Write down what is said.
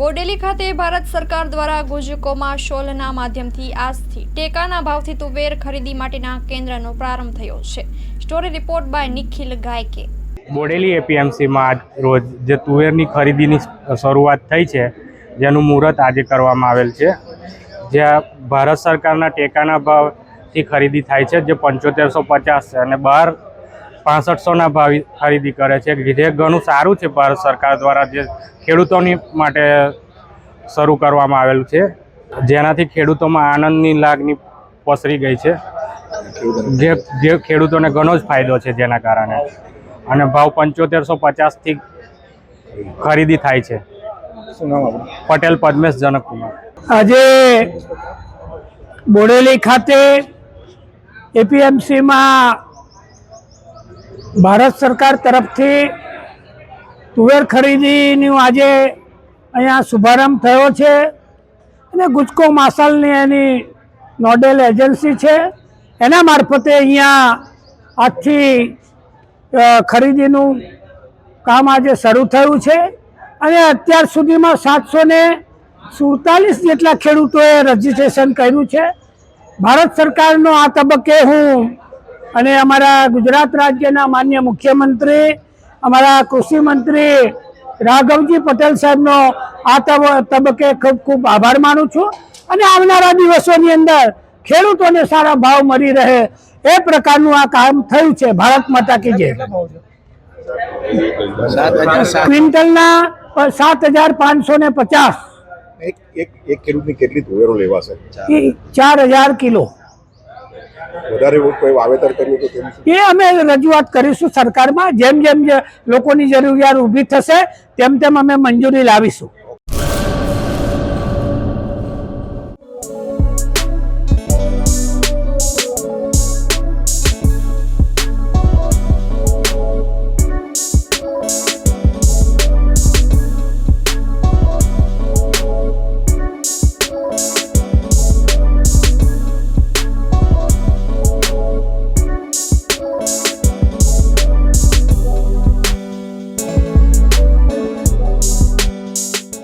બોડેલી ખાતે ભારત સરકાર દ્વારા ગુજકોમાં શોલના માધ્યમથી આજથી ટેકાના ભાવથી તુવેર ખરીદી માટેના કેન્દ્રનો પ્રારંભ થયો છે. Story report by Nikhil Gayke. Bodeli એપીએમસીમાં આજ રોજ જે તુવેરની ખરીદીની શરૂઆત થઈ છે, જેનું મુહૂર્ત આજે કરવામાં આવેલ છે. જ્યાં ભારત સરકારના ટેકાના ભાવથી ખરીદી થાય છે, જે પંચોતેરસો પચાસ છે અને બહાર પાસઠસોના ભાવ ખરીદી કરે છે. જે ઘણું સારું છે ભારત સરકાર દ્વારા જે ખેડૂતોની માટે શરૂ કરવામાં આવેલું છે. જેનાથી ખેડૂતોમાં આનંદની લાગણી પસરી ગઈ છે. જે જે ખેડૂતોને ઘણો જ ફાયદો છે જેના કારણે. અને ભાવ પંચોતેરસો પચાસથી ખરીદી થાય છે. પટેલ પદ્મેશ જનકકુમાર. આજે બોડેલી ખાતે એપીએમસીમાં ભારત સરકાર તરફથી તુવેર ખરીદીનું આજે અહીંયા શુભારંભ થયો છે અને ગુજકો માસાલની એની નોડેલ એજન્સી છે. એના મારફતે અહીંયા આજથી ખરીદીનું કામ આજે શરૂ થયું છે અને અત્યાર સુધીમાં સાતસો ને સુડતાલીસ જેટલા ખેડૂતોએ રજીસ્ટ્રેશન કર્યું છે. ભારત સરકારનો આ તબક્કે હું અને અમારા ગુજરાત રાજ્યના માન્ય મુખ્યમંત્રી અમારા કૃષિ મંત્રી રાઘવજી પટેલ સાહેબનો આ તબ- તબક્કે ખૂબ ખૂબ આભાર માનું છું. અને આવનારા દિવસોની અંદર ખેડૂતોને સારા ભાવ મળી રહે એ પ્રકારનું આ કામ થયું છે. ભારત માતા કી જય. ક્વિન્ટલના સાત હજાર પાંચસો ને પચાસ. એક એક ખેડૂતની કેટલી લેવા લેવાશે? ચાર હજાર કિલો. વધારે કોઈ વાવેતર કર્યું તો એ અમે રજૂઆત કરીશું સરકારમાં. જેમ જેમ જે લોકોની જરૂરિયાત ઊભી થશે, તેમ તેમ અમે મંજૂરી લાવીશું.